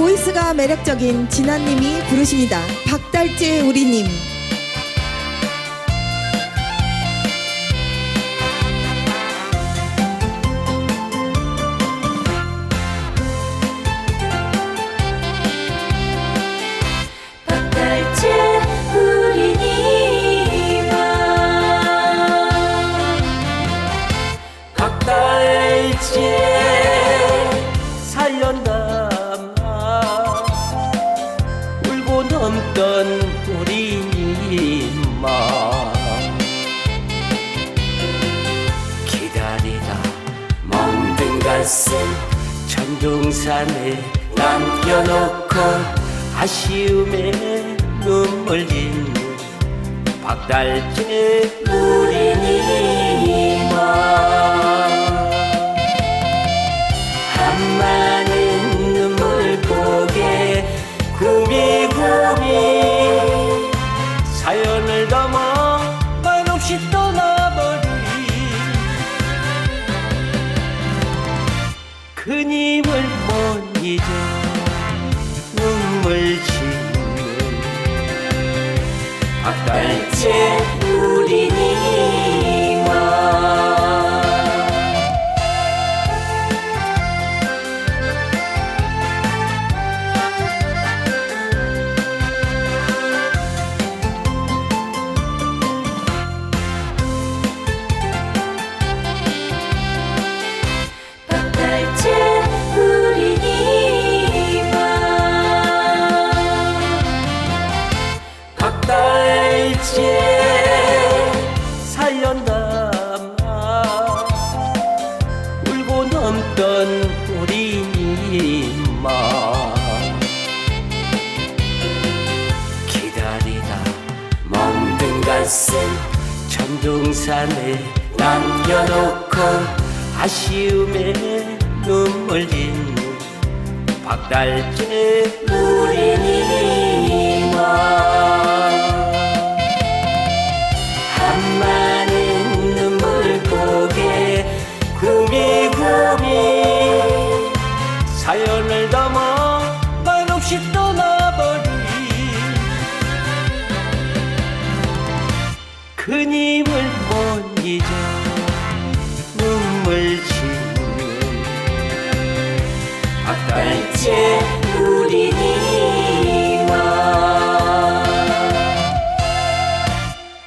보이스가 매력적인 진아님이 부르십니다. 박달재 우리님. 박달재 넘던 우리 이마. 기다리다 멍든 가슴 천둥산에 남겨놓고 아쉬움에 눈물 짓는 박달재 우 그님을 못 잊어 눈물 짓는 박달재 우리니 울고 넘던 우리 이마 기다리다 멍든 가슴 천둥산에 남겨놓고 아쉬움에 눈물 짓는 박달재 우리 이마 한많 담아 말없이 떠나버린 그님을 못 잊어 눈물 짓는 박달재 우리니마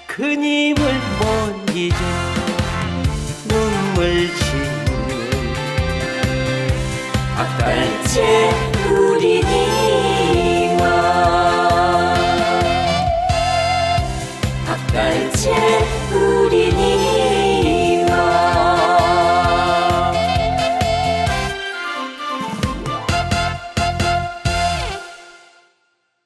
그님을 못 잊어 이제 우린 이만 박달재